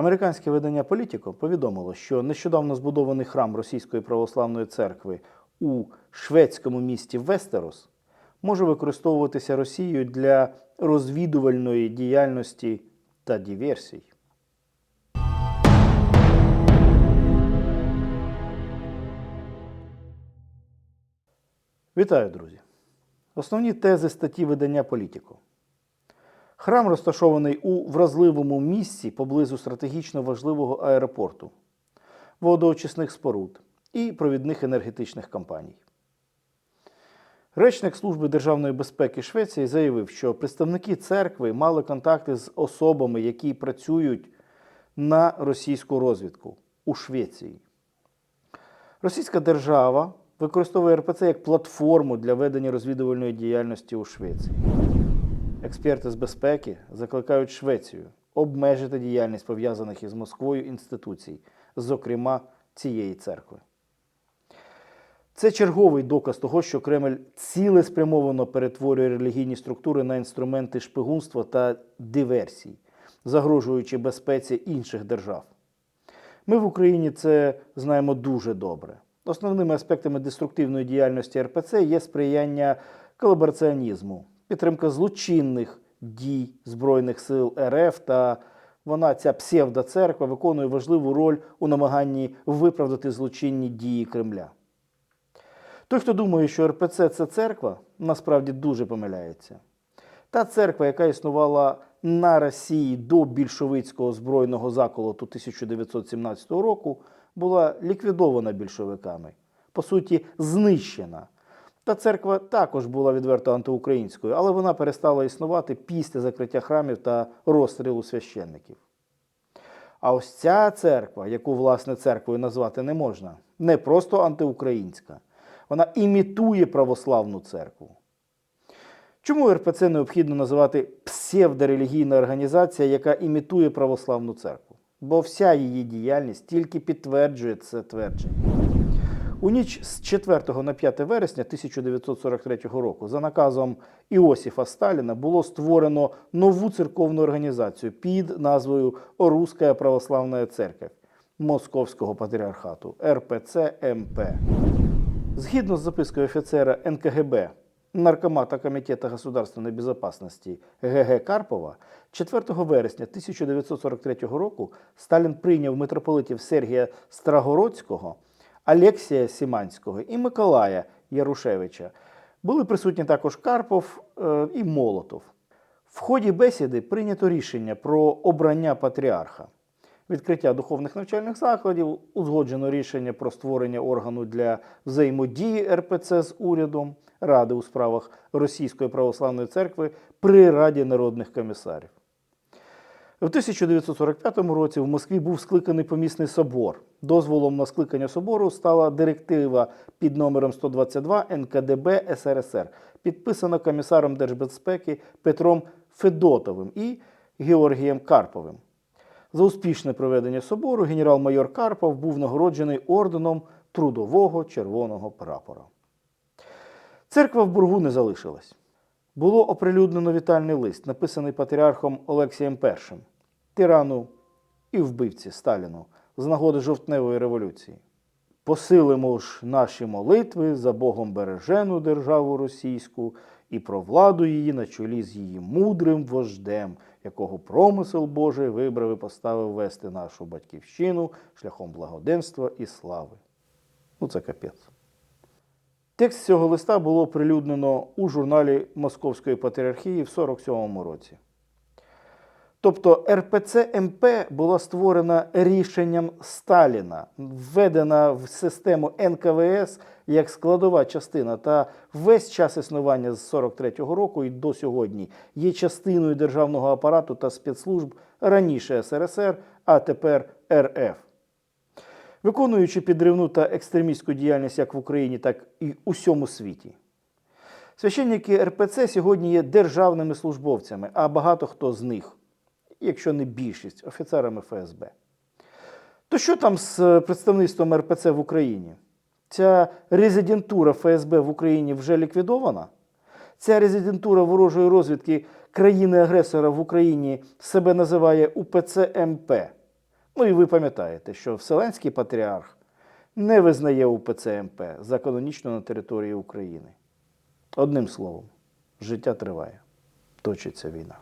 Американське видання Політіко повідомило, що нещодавно збудований храм Російської православної церкви у шведському місті Вестерос може використовуватися Росією для розвідувальної діяльності та диверсій. Вітаю, друзі! Основні тези статті видання Політіко. Храм розташований у вразливому місці поблизу стратегічно важливого аеропорту, водоочисних споруд і провідних енергетичних компаній. Речник Служби державної безпеки Швеції заявив, що представники церкви мали контакти з особами, які працюють на російську розвідку у Швеції. Російська держава використовує РПЦ як платформу для ведення розвідувальної діяльності у Швеції. Експерти з безпеки закликають Швецію обмежити діяльність пов'язаних із Москвою інституцій, зокрема цієї церкви. Це черговий доказ того, що Кремль цілеспрямовано перетворює релігійні структури на інструменти шпигунства та диверсій, загрожуючи безпеці інших держав. Ми в Україні це знаємо дуже добре. Основними аспектами деструктивної діяльності РПЦ є сприяння колабораціонізму, підтримка злочинних дій Збройних сил РФ та вона, ця псевдоцерква, виконує важливу роль у намаганні виправдати злочинні дії Кремля. Той, хто думає, що РПЦ це церква, насправді дуже помиляється. Та церква, яка існувала на Росії до більшовицького збройного заколоту 1917 року, була ліквідована більшовиками, по суті, знищена. Та церква також була відверто антиукраїнською, але вона перестала існувати після закриття храмів та розстрілу священників. А ось ця церква, яку власне церквою назвати не можна, не просто антиукраїнська, вона імітує православну церкву. Чому РПЦ необхідно називати псевдорелігійна організація, яка імітує православну церкву? Бо вся її діяльність тільки підтверджує це твердження. У ніч з 4 на 5 вересня 1943 року за наказом Іосифа Сталіна було створено нову церковну організацію під назвою Руська Православна Церковь Московського патріархату РПЦ МП. Згідно з запискою офіцера НКГБ наркомата Комітету государственної безопасности ГГ Карпова 4 вересня 1943 року Сталін прийняв митрополитів Сергія Страгородського, Алексія Сіманського і Миколая Ярушевича. Були присутні також Карпов е, і Молотов. В ході бесіди прийнято рішення про обрання патріарха відкриття духовних навчальних закладів, узгоджено рішення про створення органу для взаємодії РПЦ з урядом, Ради у справах Російської православної церкви при Раді народних комісарів. У 1945 році в Москві був скликаний помісний собор. Дозволом на скликання собору стала директива під номером 122 НКДБ СРСР, підписана комісаром держбезпеки Петром Федотовим і Георгієм Карповим. За успішне проведення собору генерал-майор Карпов був нагороджений орденом Трудового червоного прапора. Церква в Бургу не залишилась. Було оприлюднено вітальний лист, написаний патріархом Олексієм І, тирану і вбивці Сталіну з нагоди жовтневої революції. Посилимо ж наші молитви за Богом бережену державу російську і про владу її на чолі з її мудрим вождем, якого промисел Божий вибрав і поставив вести нашу батьківщину шляхом благоденства і слави. Ну, це капець. Текст цього листа було оприлюднено у журналі Московської патріархії в 47-му році. Тобто РПЦ МП була створена рішенням Сталіна, введена в систему НКВС як складова частина, та весь час існування з 43-го року і до сьогодні є частиною державного апарату та спецслужб раніше СРСР, а тепер РФ. Виконуючи підривну та екстремістську діяльність як в Україні, так і у всьому світі. Священники РПЦ сьогодні є державними службовцями, а багато хто з них якщо не більшість, офіцерами ФСБ. То що там з представництвом РПЦ в Україні? Ця резидентура ФСБ в Україні вже ліквідована? Ця резидентура ворожої розвідки країни-агресора в Україні себе називає УПЦ МП. Ну і ви пам'ятаєте, що Вселенський патріарх не визнає УПЦ МП за канонічно на території України. Одним словом, життя триває, точиться війна.